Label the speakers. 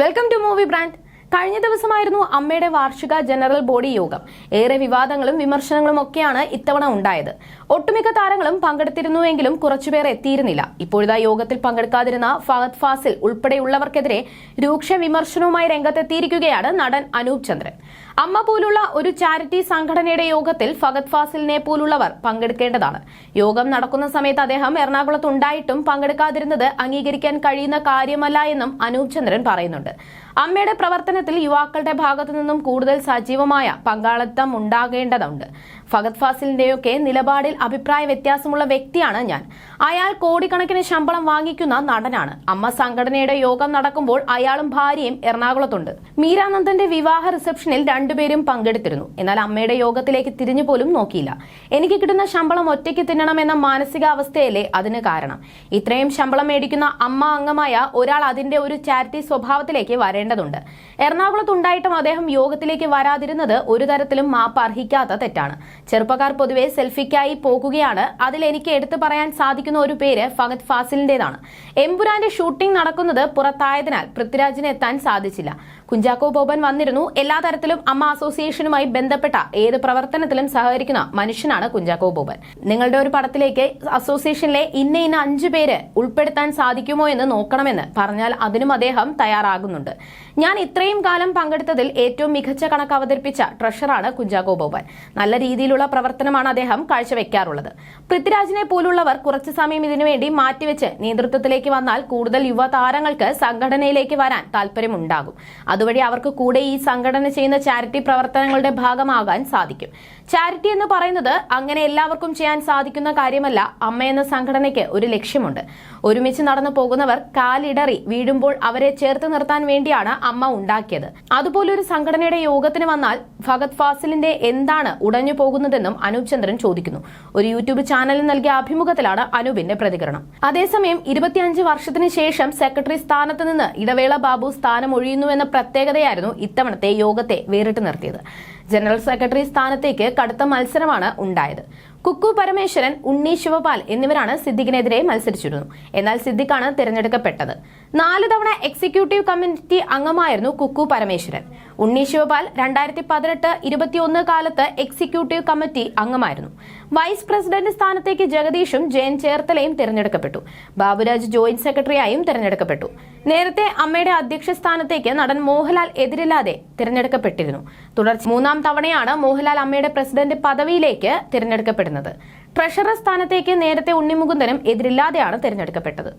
Speaker 1: Welcome to movie brand കഴിഞ്ഞ ദിവസമായിരുന്നു അമ്മയുടെ വാർഷിക ജനറൽ ബോഡി യോഗം. ഏറെ വിവാദങ്ങളും വിമർശനങ്ങളും ഒക്കെയാണ് ഇത്തവണ ഉണ്ടായത്. ഒട്ടുമിക്ക താരങ്ങളും പങ്കെടുത്തിരുന്നുവെങ്കിലും കുറച്ചുപേർ എത്തിയിരുന്നില്ല. ഇപ്പോഴിതാ യോഗത്തിൽ പങ്കെടുക്കാതിരുന്ന ഫഹദ് ഫാസിൽ ഉൾപ്പെടെയുള്ളവർക്കെതിരെ രൂക്ഷ വിമർശനവുമായി രംഗത്തെത്തിയിരിക്കുകയാണ് നടൻ അനൂപ് ചന്ദ്രൻ. അമ്മ പോലുള്ള ഒരു ചാരിറ്റി സംഘടനയുടെ യോഗത്തിൽ ഫഗത് ഫാസിലിനെ പോലുള്ളവർ പങ്കെടുക്കേണ്ടതാണ്. യോഗം നടക്കുന്ന സമയത്ത് അദ്ദേഹം എറണാകുളത്ത് ഉണ്ടായിട്ടും പങ്കെടുക്കാതിരുന്നത് അംഗീകരിക്കാൻ കഴിയുന്ന കാര്യമല്ല എന്നും അനൂപ് ചന്ദ്രൻ പറയുന്നുണ്ട്. അമ്മയുടെ പ്രവർത്തനത്തിൽ യുവാക്കളുടെ ഭാഗത്തു നിന്നും കൂടുതൽ സജീവമായ പങ്കാളിത്തം ഉണ്ടാകേണ്ടതുണ്ട്. ഫഗത് ഫാസിലിന്റെയൊക്കെ നിലപാടിൽ അഭിപ്രായ വ്യത്യാസമുള്ള വ്യക്തിയാണ് ഞാൻ. അയാൾ കോടിക്കണക്കിന് ശമ്പളം വാങ്ങിക്കുന്ന നടനാണ്. അമ്മ സംഘടനയുടെ യോഗം നടക്കുമ്പോൾ അയാളും ഭാര്യയും എറണാകുളത്തുണ്ട്. മീരാനന്ദന്റെ വിവാഹ റിസപ്ഷനിൽ രണ്ടുപേരും പങ്കെടുത്തിരുന്നു. എന്നാൽ അമ്മയുടെ യോഗത്തിലേക്ക് തിരിഞ്ഞു പോലും നോക്കിയില്ല. എനിക്ക് കിട്ടുന്ന ശമ്പളം ഒറ്റയ്ക്ക് തിന്നണമെന്ന മാനസികാവസ്ഥയല്ലേ അതിന് കാരണം. ഇത്രയും ശമ്പളം മേടിക്കുന്ന അമ്മ അംഗമായ ഒരാൾ അതിന്റെ ഒരു ചാരിറ്റി സ്വഭാവത്തിലേക്ക് വരേണ്ടതുണ്ട്. എറണാകുളത്ത് ഉണ്ടായിട്ടും അദ്ദേഹം യോഗത്തിലേക്ക് വരാതിരുന്നത് ഒരു തരത്തിലും മാപ്പ് അർഹിക്കാത്ത തെറ്റാണ്. ചെറുപ്പക്കാർ പൊതുവെ സെൽഫിക്കായി പോകുകയാണ്. അതിൽ എനിക്ക് എടുത്തു പറയാൻ സാധിക്കുന്ന ഒരു പേര് ഫഗത് ഫാസിലിന്റേതാണ്. എംപുരാന്റെ ഷൂട്ടിംഗ് നടക്കുന്നത് പുറത്തായതിനാൽ പൃഥ്വിരാജിന് എത്താൻ സാധിച്ചില്ല. കുഞ്ചാക്കോ ബോബൻ വന്നിരുന്നു. എല്ലാ തരത്തിലും അമ്മ അസോസിയേഷനുമായി ബന്ധപ്പെട്ട ഏത് പ്രവർത്തനത്തിലും സഹകരിക്കുന്ന മനുഷ്യനാണ് കുഞ്ചാക്കോ ബോബൻ. നിങ്ങളുടെ ഒരു പടത്തിലേക്ക് അസോസിയേഷനിലെ ഇന്ന ഇന്ന അഞ്ചു പേര് ഉൾപ്പെടുത്താൻ സാധിക്കുമോ എന്ന് നോക്കണമെന്ന് പറഞ്ഞാൽ അതിനും അദ്ദേഹം തയ്യാറാകുന്നുണ്ട്. ഞാൻ ഇത്രയും കാലം പങ്കെടുത്തതിൽ ഏറ്റവും മികച്ച കണക്ക് അവതരിപ്പിച്ച ട്രഷറാണ് കുഞ്ചാക്കോ ബോബൻ. നല്ല രീതിയിലുള്ള പ്രവർത്തനമാണ് അദ്ദേഹം കാഴ്ചവെക്കാറുള്ളത്. പൃഥ്വിരാജിനെ പോലുള്ളവർ കുറച്ചു സമയം ഇതിനുവേണ്ടി മാറ്റിവെച്ച് നേതൃത്വത്തിലേക്ക് വന്നാൽ കൂടുതൽ യുവതാരങ്ങൾക്ക് സംഘടനയിലേക്ക് വരാൻ താല്പര്യമുണ്ടാകും. അതുവഴി അവർക്ക് കൂടെ ഈ സംഘടന ചെയ്യുന്ന ചാരിറ്റി പ്രവർത്തനങ്ങളുടെ ഭാഗമാകാൻ സാധിക്കും. ചാരിറ്റി എന്ന് പറയുന്നത് അങ്ങനെ എല്ലാവർക്കും ചെയ്യാൻ സാധിക്കുന്ന കാര്യമല്ല. അമ്മ എന്ന സംഘടനയ്ക്ക് ഒരു ലക്ഷ്യമുണ്ട്. ഒരുമിച്ച് നടന്നു പോകുന്നവർ കാലിടറി വീഴുമ്പോൾ അവരെ ചേർത്ത് നിർത്താൻ വേണ്ടിയാണ് അമ്മ ഉണ്ടാക്കിയത്. അതുപോലൊരു സംഘടനയുടെ യോഗത്തിന് വന്നാൽ ഭഗത് ഫാസിലിന്റെ എന്താണ് ഉടഞ്ഞു പോകുന്നതെന്നും അനൂപ് ചന്ദ്രൻ ചോദിക്കുന്നു. ഒരു യൂട്യൂബ് ചാനലിൽ നൽകിയ അഭിമുഖത്തിലാണ് അനൂപിന്റെ പ്രതികരണം. അതേസമയം ഇരുപത്തിയഞ്ച് വർഷത്തിന് ശേഷം സെക്രട്ടറി സ്ഥാനത്ത് നിന്ന് ഇടവേള ബാബു സ്ഥാനം ഒഴിയുന്നുവെന്ന പ്രത്യേകതയായിരുന്നു ഇത്തവണത്തെ യോഗത്തെ വേറിട്ട് നിർത്തിയത്. ജനറൽ സെക്രട്ടറി സ്ഥാനത്തേക്ക് കടുത്ത മത്സരമാണ് ഉണ്ടായത്. കുക്കു പരമേശ്വരൻ ഉണ്ണി ശിവപാൽ എന്നിവരാണ് സിദ്ദിഖിനെതിരെ മത്സരിച്ചിരുന്നു എന്നാൽ സിദ്ദിഖാണ് തിരഞ്ഞെടുക്കപ്പെട്ടത്. നാല് തവണ എക്സിക്യൂട്ടീവ് കമ്മിറ്റി അംഗമായിരുന്നു കുക്കു പരമേശ്വരൻ. ഉണ്ണി ശിവപാൽ രണ്ടായിരത്തി പതിനെട്ട് ഇരുപത്തിയൊന്ന് കാലത്ത് എക്സിക്യൂട്ടീവ് കമ്മിറ്റി അംഗമായിരുന്നു. വൈസ് പ്രസിഡന്റ് സ്ഥാനത്തേക്ക് ജഗദീഷും ജയൻ ചേർത്തലയും തിരഞ്ഞെടുക്കപ്പെട്ടു. ബാബുരാജ് ജോയിന്റ് സെക്രട്ടറിയായും തിരഞ്ഞെടുക്കപ്പെട്ടു. നേരത്തെ അമ്മയുടെ അധ്യക്ഷ സ്ഥാനത്തേക്ക് നടൻ മോഹൻലാൽ എതിരില്ലാതെ തിരഞ്ഞെടുക്കപ്പെട്ടിരുന്നു. തുടർച്ച മൂന്നാം തവണയാണ് മോഹൻലാൽ അമ്മയുടെ പ്രസിഡന്റ് പദവിയിലേക്ക് തിരഞ്ഞെടുക്കപ്പെടുന്നത്. ട്രഷറർ സ്ഥാനത്തേക്ക് നേരത്തെ ഉണ്ണിമുകുന്ദനും എതിരില്ലാതെയാണ് തിരഞ്ഞെടുക്കപ്പെട്ടത്.